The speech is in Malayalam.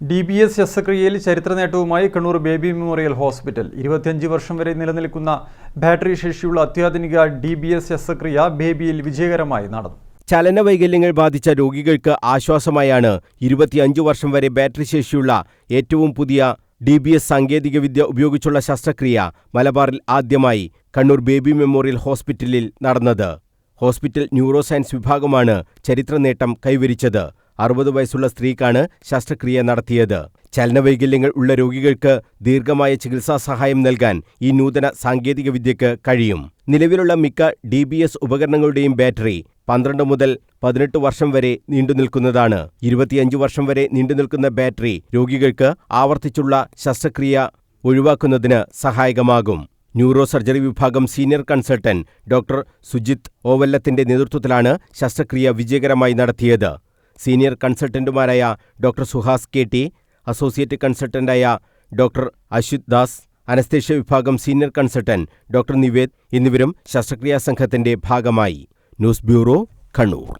ഡി ബി എസ് ശസ്ത്രക്രിയയിൽ ചരിത്ര നേട്ടവുമായി കണ്ണൂർ ബേബി മെമ്മോറിയൽ ഹോസ്പിറ്റൽ. ഇരുപത്തിയഞ്ച് വർഷം വരെ നിലനിൽക്കുന്ന ബാറ്ററി ശേഷിയുള്ള അത്യാധുനിക ഡി ബി എസ് ശസ്ത്രക്രിയ ബേബിയിൽ വിജയകരമായി നടന്നു. ചലനവൈകല്യങ്ങൾ ബാധിച്ച രോഗികൾക്ക് ആശ്വാസമായാണ് ഇരുപത്തിയഞ്ച് വർഷം വരെ ബാറ്ററി ശേഷിയുള്ള ഏറ്റവും പുതിയ ഡി ബി എസ് സാങ്കേതികവിദ്യ ഉപയോഗിച്ചുള്ള ശസ്ത്രക്രിയ മലബാറിൽ ആദ്യമായി കണ്ണൂർ ബേബി മെമ്മോറിയൽ ഹോസ്പിറ്റലിൽ നടന്നത്. ഹോസ്പിറ്റൽ ന്യൂറോ സയൻസ് വിഭാഗമാണ് ചരിത്ര നേട്ടം കൈവരിച്ചത്. അറുപത് വയസ്സുള്ള സ്ത്രീക്കാണ് ശസ്ത്രക്രിയ നടത്തിയത്. ചലനവൈകല്യങ്ങൾ ഉള്ള രോഗികൾക്ക് ദീർഘമായ ചികിത്സാ സഹായം നൽകാൻ ഈ നൂതന സാങ്കേതിക വിദ്യയ്ക്ക് കഴിയും. നിലവിലുള്ള മിക്ക ഡി ബി എസ് ഉപകരണങ്ങളുടെയും ബാറ്ററി പന്ത്രണ്ട് മുതൽ പതിനെട്ട് വർഷം വരെ നീണ്ടുനിൽക്കുന്നതാണ് ഇരുപത്തിയഞ്ച് വർഷം വരെ നീണ്ടുനിൽക്കുന്ന ബാറ്ററി രോഗികൾക്ക് ആവർത്തിച്ചുള്ള ശസ്ത്രക്രിയ ഒഴിവാക്കുന്നതിന് സഹായകമാകും. ന്യൂറോ സർജറി വിഭാഗം സീനിയർ കൺസൾട്ടന്റ് ഡോക്ടർ സുജിത് ഓവല്ലത്തിന്റെ നേതൃത്വത്തിലാണ് ശസ്ത്രക്രിയ വിജയകരമായി നടത്തിയത്. Senior കൺസൾട്ടന്റുമാരായ doctor Suhas K T associate കൺസൾട്ടന്റായ doctor Ashwith Das anaesthesia വിഭാഗം സീനിയർ കൺസൾട്ടന്റ് ഡോക്ടർ നിവേദ് എന്നിവരും ശസ്ത്രക്രിയാ സംഘത്തിന്റെ ഭാഗമായി. News bureau Kannur.